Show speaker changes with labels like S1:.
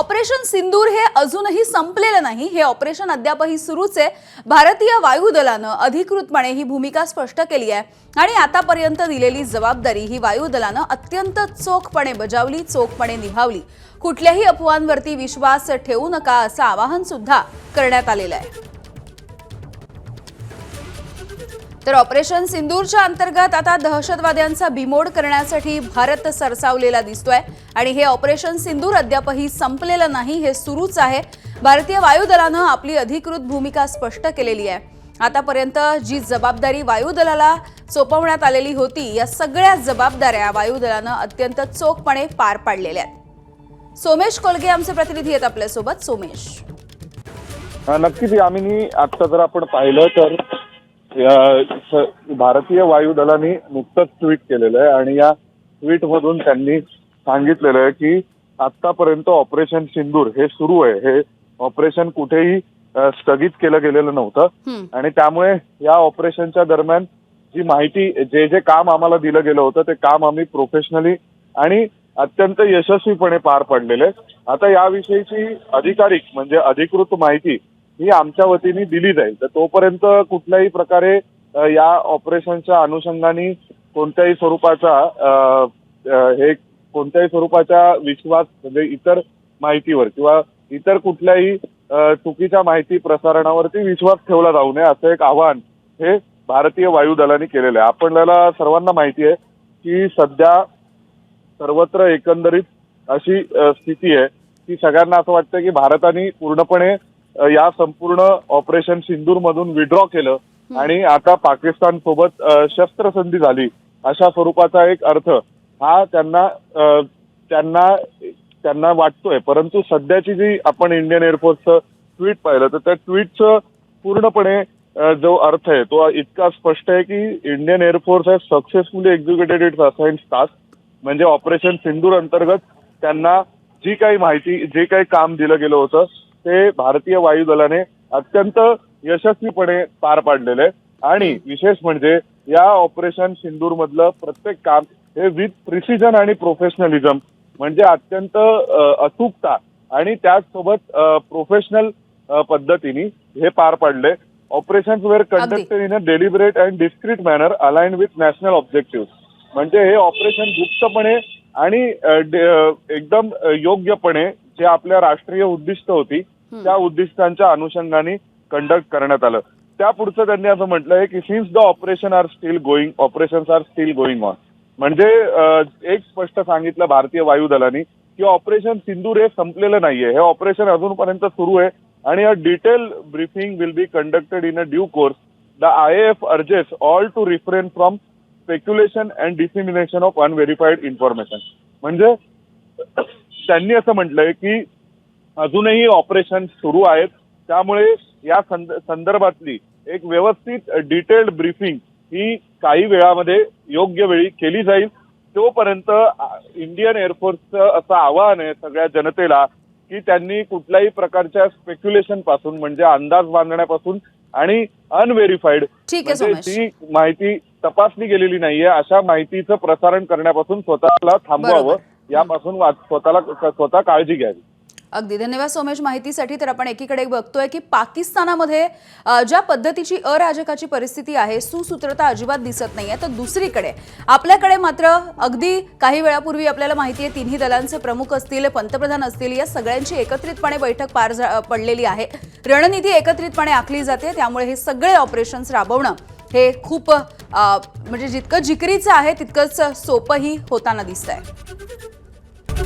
S1: Operation सिंदूर हे अजूनही संपलेलं नाही. हे ऑपरेशन अद्यापही सुरूच आहे. भारतीय वायुदलानं अधिकृतपणे ही भूमिका स्पष्ट केली आहे आणि आतापर्यंत दिलेली जबाबदारी ही वायुदलानं अत्यंत चोखपणे बजावली चोखपणे निभावली. कुठल्याही अफवांवरती विश्वास ठेवू नका असं आवाहन सुद्धा करण्यात आलेलं आहे. तर ऑपरेशन सिंदूरच्या अंतर्गत आता दहशतवाद्यांचा बिमोड करण्यासाठी भारत सरसावलेला दिसतोय. आणि हे ऑपरेशन सिंदूर अद्यापही संपलेलं नाही हे सुरूच आहे. भारतीय वायुदलानं आपली अधिकृत भूमिका स्पष्ट केलेली आहे. आतापर्यंत जी जबाबदारी वायुदलाला सोपवण्यात आलेली होती या सगळ्या जबाबदाऱ्या वायुदलानं अत्यंत चोखपणे पार पाडलेल्या आहेत. सोमेश कोलगे आमचे प्रतिनिधी आहेत आपल्यासोबत. सोमेश.
S2: नक्कीच यामिनी आता जर आपण पाहिलं तर भारतीय वायुदलाने नुकतंच ट्विट केलेलं आहे आणि या ट्विट मधून त्यांनी सांगितलेलं आहे की आतापर्यंत ऑपरेशन सिंदूर हे सुरू आहे हे ऑपरेशन कुठेही स्थगित केलं गेलेलं नव्हतं. आणि त्यामुळे या ऑपरेशनच्या दरम्यान जी माहिती जे जे काम आम्हाला दिलं गेलं होतं ते काम आम्ही प्रोफेशनली आणि अत्यंत यशस्वीपणे पार पाडलेले आहे. आता याविषयीची अधिकारिक म्हणजे अधिकृत माहिती ही आमच्या वतीने दिली जाईल. तर तोपर्यंत कुठल्याही प्रकारे या ऑपरेशनच्या अनुषंगाने कोणत्याही स्वरूपाचा हे कोणत्याही स्वरूपाच्या विश्वास म्हणजे इतर माहितीवर किंवा इतर कुठल्याही चुकीच्या माहिती प्रसारणावरती विश्वास ठेवला जाऊ नये असं एक आवाहन हे भारतीय वायुदलाने केलेलं आहे. आपल्याला सर्वांना माहिती आहे की सध्या सर्वत्र एकंदरीत अशी स्थिती आहे की सगळ्यांना असं वाटतं की भारताने पूर्णपणे या संपूर्ण ऑपरेशन सिंदूर मधून विड्रॉ केलं आणि आता पाकिस्तान सोबत शस्त्रसंधी झाली. अशा स्वरूपाचा एक अर्थ हा त्यांना त्यांना त्यांना वाटतोय. परंतु सध्याची जी आपण इंडियन एअरफोर्सचं ट्विट पाहिलं तर त्या ट्विटचं पूर्णपणे जो अर्थ आहे तो इतका स्पष्ट आहे की Indian air force has successfully executed its assigned task म्हणजे ऑपरेशन सिंदूर अंतर्गत त्यांना जी काही माहिती जे काही काम दिलं गेलं होतं ते भारतीय वायुदलाने अत्यंत यशस्वीपणे पार पाडलेलं आणि विशेष म्हणजे या ऑपरेशन सिंदूर मधलं प्रत्येक काम हे विथ प्रिसिजन आणि प्रोफेशनलिझम म्हणजे अत्यंत अचूकता आणि त्याचसोबत प्रोफेशनल पद्धतीने हे पार पाडले. Operation were conducted in a deliberate and discreet manner aligned with national objective म्हणजे हे ऑपरेशन गुप्तपणे आणि एकदम योग्यपणे जे आपल्या राष्ट्रीय उद्दिष्ट होती त्या उद्दिष्टांच्या अनुषंगाने कंडक्ट करण्यात आलं. त्या पुढचं त्यांनी असं म्हटलंय की since the operation are still going operation are still going on म्हणजे एक स्पष्ट सांगितलं भारतीय वायुदलाने की ऑपरेशन सिंदूर हे संपलेलं नाहीये. हे ऑपरेशन अजूनपर्यंत सुरू आहे आणि a detail briefing will be conducted in a due course the I F urges all to refrain from speculation and dissemination of unverified information म्हणजे त्यांनी असं म्हटलंय की अजूनही ऑपरेशन सुरू आहेत त्यामुळे या संद- संदर्भातली एक व्यवस्थित डिटेल्ड ब्रीफिंग ही काही वेळामध्ये योग्य वेळी केली जाईल तोपर्यंत इंडियन एअरफोर्सचं असं आवाहन आहे सगळ्या जनतेला की त्यांनी कुठल्याही प्रकारच्या स्पेक्युलेशनपासून म्हणजे अंदाज बांधण्यापासून आणि अनव्हेरीफाईड म्हणजे. जी माहिती तपासली गेलेली नाहीये अशा माहितीचं प्रसारण करण्यापासून स्वतःला थांबवावं. यापासून स्वतःला स्वतः काळजी घ्यावी.
S1: अगदी. धन्यवाद सोमेश माहितीसाठी. तर आपण एकीकडे बघतोय की पाकिस्तानामध्ये ज्या पद्धतीची अराजकाची परिस्थिती आहे सुसूत्रता अजिबात दिसत नाहीये. तर दुसरीकडे आपल्याकडे मात्र अगदी काही वेळापूर्वी आपल्याला माहिती आहे तिन्ही दलांचे प्रमुख असतील पंतप्रधान असतील या सगळ्यांची एकत्रितपणे बैठक पार पडलेली आहे. रणनीती एकत्रितपणे आखली जाते त्यामुळे हे सगळे ऑपरेशन्स राबवणं हे खूप म्हणजे जितकं जिकरीचं आहे तितकंच सोपंही होताना दिसतंय.